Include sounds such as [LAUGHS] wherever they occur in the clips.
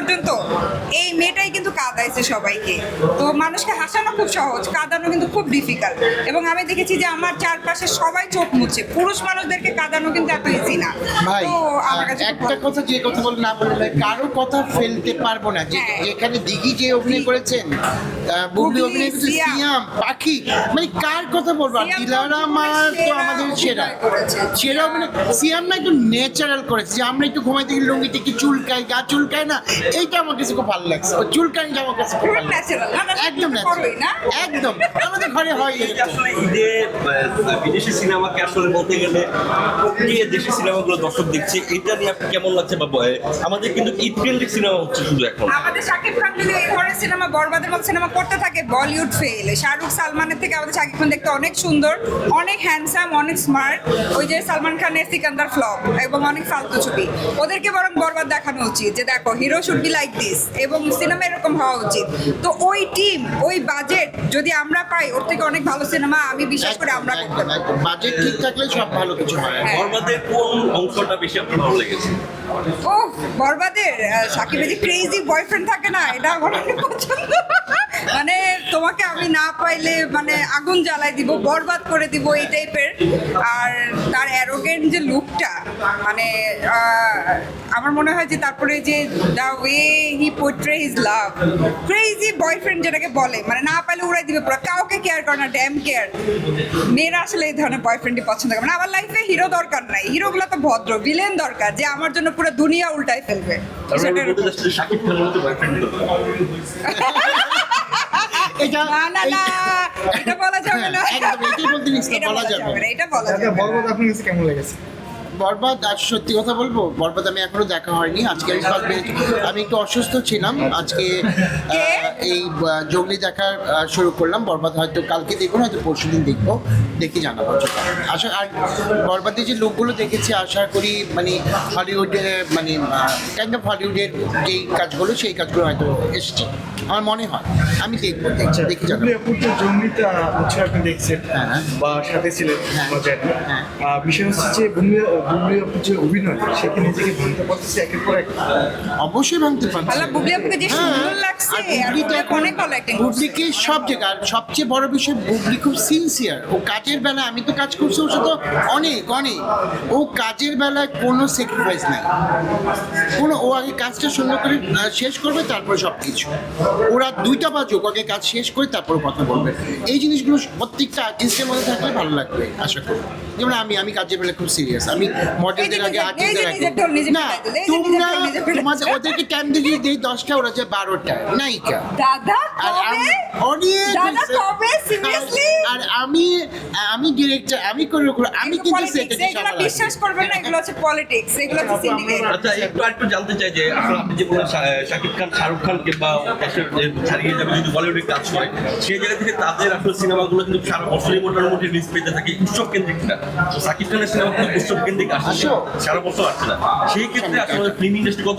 পর্যন্ত এই মেয়েটাই কিন্তু কাঁদাইছে সবাইকে। তো মানুষকে হাসানো খুব সহজ কাঁদানো কিন্তু খুব ডিফিকাল্ট এবং আমি দেখেছি যে আমার চারপাশে সবাই চোখ মুছে পুরুষ মানুষদেরকে কাঁদানো কিন্তু এত ইজি না। তো আমার কাছে একটা কথা যে কথা বলে না কারও কথা ফেলতে পারব না। যে হ্যাঁ। যেখানে দিঘি যে অভিনয় করেছেন বুবলি অভিনয় করেছে সিয়াম। পাখি মানে কার কথা বলব? দিলারা মা তো সেরা আমাদের সেরা। সেরা মানে সিয়াম না একটু ন্যাচারাল করেছে। যে আমরা একটু ঘুমাইতে গেলে লুঙ্গিতে কি চুলকাই গা চুলকায় না এইটা আমার কাছে খুব ভালো লাগছে। ও চুলকানি আমার কাছে খুব ভালো লাগছে। একদম। একদম। আমাদের ঘরে হয় আসলে ঈদে বিদেশি সিনেমাকে আসলে বলতে গেলে কে দেশি সিনেমাগুলো দর্শক দেখছে। এটা নিয়ে আপনি কেমন লাগছে বা আমাদের কিন্তু ঈদ কেন্দ্রিক সিনেমা হচ্ছে শুধু এখন। আমাদের শাকিব খান যদি এই ধরনের সিনেমা বরবাদের মতো সিনেমা করতে থাকে বলিউড ফেল শাহরুখ সালমানের থেকে আমাদের শাকিব খান দেখতে অনেক সুন্দর অনেক হ্যান্ডসাম অনেক স্মার্ট ওই যে সালমান খানের সিকান্দার ফ্লপ এবং অনেক ফালতু ছবি। ওদেরকে বরং বরবাদ দেখানো উচিত যে দেখো hero should be like this এবং সিনেমা এরকম হওয়া উচিত। তো ওই টিম ওই বাজেট যদি আমরা পাই ওর থেকে অনেক ভালো সিনেমা আমি বিশ্বাস করে আমরা করতে পারি বাজেট ঠিক থাকলে সব ভালো কিছু হয়। হ্যাঁ। বরবাদের কোন অংশটা বেশি আপনার ভালো লেগেছে? ও বরবাদের সাকিবের যে ক্রেজি বয়ফ্রেন্ড থাকে না এটা আমার অনেক পছন্দ। মানে তোমাকে আমি না পাইলে মানে আগুন জ্বালাই দিব বরবাদ করে দিব এই টাইপের আর তার অ্যারোগেন্ট যে লুকটা মানে আমার মনে হয় যে তারপরে যে the way he portray his love crazy boyfriend যেটাকে বলে মানে না পাইলে উড়াই দিবে পুরো কাউকে কেয়ার করে না ড্যাম কেয়ার মেয়েরা আসলে এই ধরনের বয়ফ্রেন্ডই পছন্দ করে মানে আমার লাইফে হিরো দরকার নাই। হিরোগুলো তো ভদ্র ভিলেন দরকার যে আমার জন্য পুরো দুনিয়া উল্টায় ফেলবে। [LAUGHS] এটা না না না এটা বলা যাবে না। একদম, এটাই বলতে নিচ্ছি, বলা যাবে। না এটা বলা যাবে না। আপনার কাছে কেমন লেগেছে? বরবাদ আজ সত্যি কথা বলব বরবাদ আমি এখনও দেখা হয়নি। আজকে আমি আমি একটু অসুস্থ ছিলাম। আজকে এই জঙ্গলি দেখা শুরু করলাম। বরবাদ হয়তো কালকে দেখব না হয়তো পরশু দিন দেখব। দেখি জানাব আশা আর বরবাদের যে লোকগুলো দেখেছি আশা করি মানে হলিউডের মানে কাইন্ড অফ হলিউডের যেই কাজগুলো সেই কাজগুলো হয়তো এসেছে। আমার মনে হয়। আমি দেখব দেখছি দেখি বুবলি আপুর হচ্ছে আপনি দেখছেন। হ্যাঁ। বা সাথে ছিলেন হ্যাঁ। হ্যাঁ। বিষয় হচ্ছে যে যে অভিনয় সেখানে নিজেকে ভাঙতে পারতেছে একের পর এক? অবশ্যই ভাঙতে পারছি। ভালো বুবলি আপুকে যে সুন্দর লাগছে অনেক ভালো অ্যাক্টিং বুবলিকে সব জায়গায় সবচেয়ে বড় বিষয় বুবলি খুব সিনসিয়ার ও কাজের বেলায় আমি তো কাজ করছি ওর সাথে অনেক অনেক। ও কাজের বেলায় কোনো স্যাক্রিফাইস নাই। কোনো ও আগে কাজটা সুন্দর করে শেষ করবে তারপরে সব কিছু ওরা দুইটা বাজুক আগে কাজ শেষ করে তারপর কথা বলবে। এই জিনিসগুলো প্রত্যেকটা আর্টিস্টের মধ্যে থাকলে ভালো লাগবে আশা করি। যেমন আমি আমি কাজের বেলায় খুব সিরিয়াস আমি মডেলদের আগে আর্টিস্টদের আগে। না তোমরা তোমাদের ওদেরকে টাইম দিয়ে দেই দশটা ওরা যে বারোটা নায়িকা। দাদা আর আমি অনেক দাদা হয়েছে। কবে সিরিয়াসলি আর আমি আমি ডিরেক্টর আমি করে আমি কিন্তু সেটা বিশ্বাস করবেন না এগুলো হচ্ছে পলিটিক্স এগুলো হচ্ছে সিন্ডিকেট আচ্ছা একটু একটু জানতে চাই যে আসলে আপনি যে বলেন শাকিব খান শাহরুখ খান কিংবা ছাড়িয়ে যাবে যদি বলিউডে কাজ করে সেই জায়গা থেকে তাদের আসলে সিনেমাগুলো কিন্তু সারা বছরই মোটামুটি রিলিজ পেতে থাকে উৎসব কেন্দ্রিকটা তো শাকিব খানের সিনেমা কিন্তু উৎসব কেন্দ্রিক আসে। সারা বছর আসে না। সেই ক্ষেত্রে আসলে ফিল্ম ইন্ডাস্ট্রি কত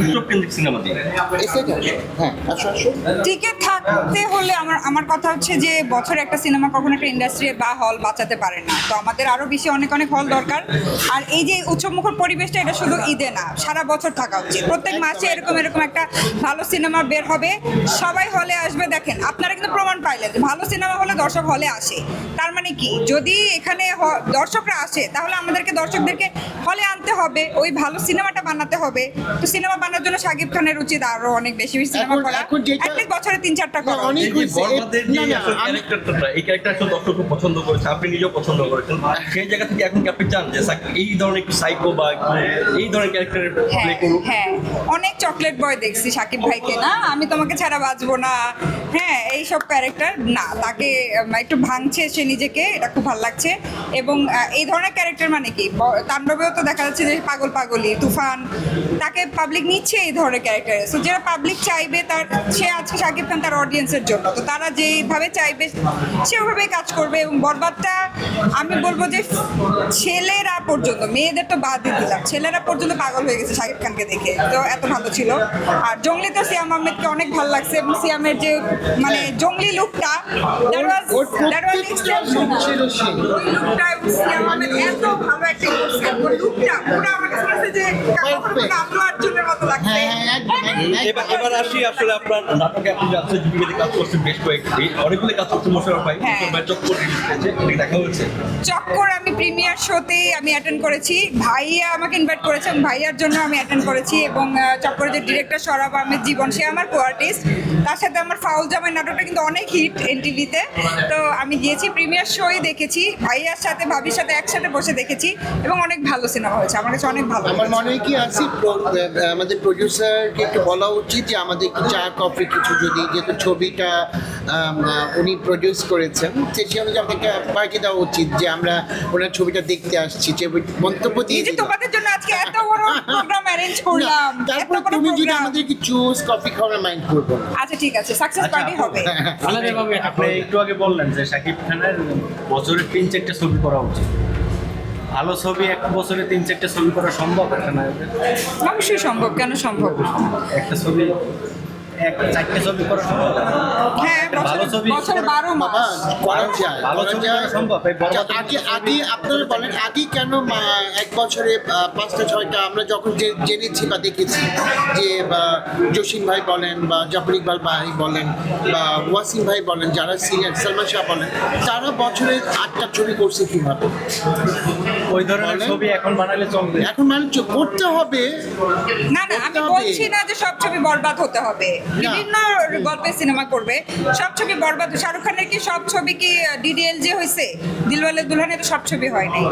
উৎসব কেন্দ্রিক সিনেমা দিয়ে? হ্যাঁ আসো থাকতে হলে আমার আমার কথা হচ্ছে যে বছরে একটা সিনেমা কখনো একটা ইন্ডাস্ট্রি বা হল বাঁচাতে পারে না। তো আমাদের আরও বেশি অনেক অনেক হল দরকার। আর এই যে উৎসবমুখর পরিবেশটা এটা শুধু ঈদে না সারা বছর থাকা উচিত। প্রত্যেক মাসে এরকম এরকম একটা ভালো সিনেমা বের হবে। সবাই হলে আসবে দেখেন আপনারা কিন্তু প্রমাণ পাইলেন ভালো সিনেমা হলে দর্শক হলে আসে। তার মানে কি? যদি এখানে দর্শকরা আসে তাহলে আমাদেরকে দর্শকদেরকে হলে আনতে হবে ওই ভালো সিনেমাটা বানাতে হবে। তো সিনেমা বানানোর জন্য শাকিব খানের উচিত আরও অনেক বেশি বেশি সিনেমা করা। বছরে তিন করা। অনেক এই বরবাদের যে আসলে ক্যারেক্টারটা এই ক্যারেক্টার আসলে দর্শক খুব পছন্দ করেছে আপনি নিজেও পছন্দ করেছেন। সেই জায়গা থেকে এখন কি আপনি চান যে এই ধরনের একটু সাইকো বা এই ধরনের ক্যারেক্টারের প্লে হ্যাঁ করুক? হ্যাঁ। অনেক চকলেট বয় দেখছি সাকিব ভাইকে না? আমি তোমাকে ছাড়া বাঁচবো না। হ্যাঁ এইসব ক্যারেক্টার না তাকে একটু ভাঙছে সে নিজেকে এটা খুব ভালো লাগছে। এবং এই ধরনের ক্যারেক্টার মানে কি? তাণ্ডবেও তো দেখা যাচ্ছে যে পাগল পাগলি তুফান তাকে পাবলিক নিচ্ছে এই ধরনের ক্যারেক্টারে সো যারা পাবলিক চাইবে তার সে আজকে সাকিব খান তার অডিয়েন্সের জন্য। তো তারা যেভাবে চাইবে সেভাবেই কাজ করবে এবং বরবাদটা আমি বলব যে ছেলেরা পর্যন্ত মেয়েদের তো বাদই দিলাম। ছেলেরা পর্যন্ত পাগল হয়ে গেছে শাকিব খানকে দেখে। তো এত ভালো ছিল। আর জঙ্গলি তো সিয়াম আহমেদকে অনেক ভালো লাগছে এবং সিয়ামের যে মানে জঙ্গলি লুকটা দ্যাট ওয়াজ ওয়াজ লুকটা সিয়াম আহমেদ এত ভালো অ্যাক্টিং করছে লুকটা পুরো আমার কাছে যে আল্লু মতো লাগছে। হ্যাঁ হ্যাঁ এবার আসি আসলে আপনার নাটকে আপনি যাচ্ছে জীবিকাতে কাজ করছেন বেশ কয়েকটি অনেকগুলো কাজ করছেন মোশারফ ভাই। হ্যাঁ। মোশারফ ভাই চক্কর রিলিজ এটা দেখা হয়েছে। চক্কর আমি প্রিমিয়ার শোতে আমি অ্যাটেন্ড করেছি। ভাইয়া আমাকে ইনভাইট করেছেন ভাইয়ার জন্য আমি অ্যাটেন্ড করেছি এবং চক্করের যে ডিরেক্টর সরাব আহমেদ জীবন সে আমার কো আর্টিস্ট তার সাথে আমার ফাউল জামাই নাটকটা কিন্তু অনেক হিট এনটিভিতে তো। আমি গিয়েছি প্রিমিয়ার শোই দেখেছি। ভাইয়ার সাথে ভাবির সাথে একসাথে বসে দেখেছি এবং অনেক ভালো সিনেমা হয়েছে। আমার কাছে অনেক ভালো আমার মনে হয় কি আসি আমাদের প্রডিউসারকে একটু বলা উচিত যে আমাদের একটু চা কফি কিছু যদি যেহেতু ছবিটা উনি প্রডিউস করেছেন। সে সে অনুযায়ী আমাদেরকে পার্টি দেওয়া উচিত যে আমরা ওনার ছবিটা দেখতে আসছি যে মন্তব্য দিয়ে তোমাদের জন্য আজকে এত বড় প্রোগ্রাম অ্যারেঞ্জ করলাম। তারপর তুমি যদি আমাদেরকে জুস কফি খাওয়ার মাইন্ড করব। আচ্ছা ঠিক আছে সাকসেস পার্টি হবে। আলাদাভাবে আপনি একটু আগে বললেন যে শাকিব খানের বছরে তিন চারটে ছবি করা উচিত। ভালো ছবি এক বছরে তিন চারটে ছবি করা সম্ভব? একটা নায়কের অবশ্যই সম্ভব কেন সম্ভব না? একটা ছবি এক চারটে ছবি করা সম্ভব? হ্যাঁ ভালো ছবি বছরে বারো মাস। করা যায় ভালো ছবি করা সম্ভব, এই বরবাদ আচ্ছা, আগে আগে আপনারা বলেন আগে কেন এক বছরে পাঁচটা ছয়টা আমরা যখন জেনেছি বা দেখেছি যে বা, জসিম ভাই বলেন বা জাফর ইকবাল ভাই বলেন বা ওয়াসিম ভাই বলেন যারা সিনিয়র সালমান শাহ বলেন তারা বছরে আটটা ছবি করছে কীভাবে? ওই ধরনের ছবি এখন বানালে চলবে। এখন মানে করতে হবে। না না আমি হবে। বলছি না যে সব ছবি বরবাদ হতে হবে। বিভিন্ন গল্পের সিনেমা করবে। সব ছবি বরবাদ। শাহরুখ খানের কি সব ছবি কি ডিডিএল যে হয়েছে দিলওয়ালে দুলহানে তো সব ছবি হয় নাই।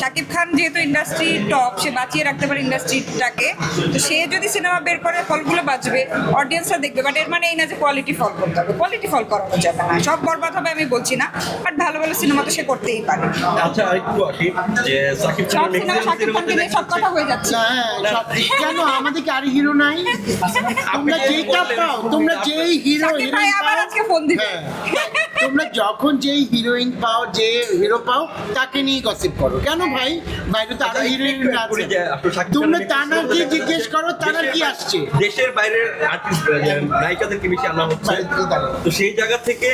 শাকিব খান যেহেতু ইন্ডাস্ট্রি টপ সে বাঁচিয়ে রাখতে পারে ইন্ডাস্ট্রিটাকে তো সে যদি সিনেমা বের করে ফলগুলো বাঁচবে অডিয়েন্সরা দেখবে। বাট এর মানে এই না যে কোয়ালিটি ফল করতে হবে। কোয়ালিটি ফল করানো যাবে না। সব বরবাদ হবে আমি বলছি না। বাট ভালো ভালো সিনেমা তো সে করতেই পারে। আচ্ছা আরেকটু আসি যে সাকিব সব খানের সিনেমা ম্যাক্সিমাম শাকিব খানকে নিয়ে সব কথা হয়ে যাচ্ছে। হ্যাঁ, কেন? আমাদের কি আর হিরো নাই? তোমরা আপনি যেইটা তোমরা যেই হিরো হিরোইন আবার আজকে ফোন দিবে। হ্যাঁ, তোমরা যখন যেই হিরোইন পাও যে হিরো পাও তাকে নিয়ে গসিপ করো। কেন ভাই? বাইরে তো আরও হিরোইন আছে। আপনার শাকিব তোমরা তানাকে ম্যাক্সিমাম জিজ্ঞেস করো। তানার কি দেশের- আসছে? দেশের বাইরের আর্টিস্ট নায়িকাদেরকে বেশি আনা হচ্ছে? তো সেই জায়গা থেকে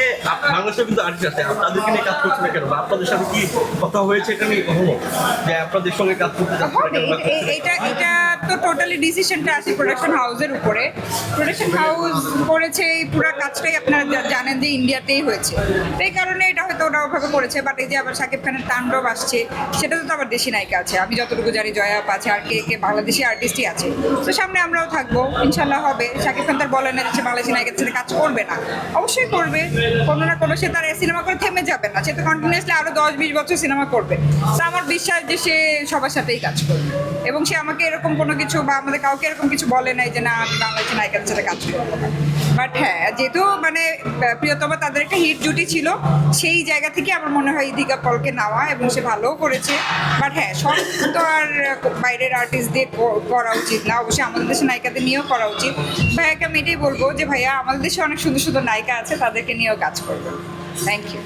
বাংলাদেশে কিন্তু আর্টিস্ট আছে। আপনাদেরকে নিয়ে কাজ করছে না কেন? আপনাদের সাথে কি কথা হয়েছে? এটা নিয়ে কখনো? যে আপনাদের সঙ্গে কাজ করতে চাচ্ছে এটা এটা তো টোটালি ডিসিশনটা আছে প্রোডাকশন হাউসের উপরে প্রোডাকশন হাউস করেছে এই পুরো কাজটাই আপনারা জানেন যে ইন্ডিয়াতেই হয়েছে। এই কারণে এটা হয়তো ওরা ওভাবে করেছে বাট এই যে আবার শাকিব খানের তাণ্ডব আসছে সেটাতে তো আবার দেশি নায়িকা আছে। আমি যতটুকু জানি জয়া আছে, আর কে কে বাংলাদেশি আর্টিস্টই আছে। তো সামনে আমরাও থাকব ইনশাল্লাহ হবে। শাকিব খান তার বলে না যে বাংলাদেশি নায়িকার সাথে কাজ করবে না। অবশ্যই করবে, কোনো না কোনো সে তার সিনেমা করে থেমে যাবে না। সে তো কন্টিনিউসলি আরও দশ বিশ বছর সিনেমা করবে। তো আমার বিশ্বাস যে সে সবার সাথেই কাজ করবে। এবং সে আমাকে এরকম কোনো কিছু বা আমাদের কাউকে এরকম কিছু বলে নাই যে, না, আমি বাংলাদেশি নায়িকার সাথে কাজ করব বাট হ্যাঁ যেহেতু মানে প্রিয়তমা তাদের একটা হিট জুটি ছিল, সেই জায়গা থেকে আমার মনে হয় ইদিকা পলকে নেওয়া এবং সে ভালোও করেছে। বাট হ্যাঁ সব তো আর বাইরের আর্টিস্ট দিয়ে করা উচিত না। অবশ্যই আমাদের দেশের নায়িকাদের নিয়েও করা উচিত। ভাইয়াকে আমি এটাই বলব যে, ভাইয়া, আমাদের দেশে অনেক সুন্দর সুন্দর নায়িকা আছে, তাদেরকে নিয়েও কাজ করবে থ্যাংক ইউ.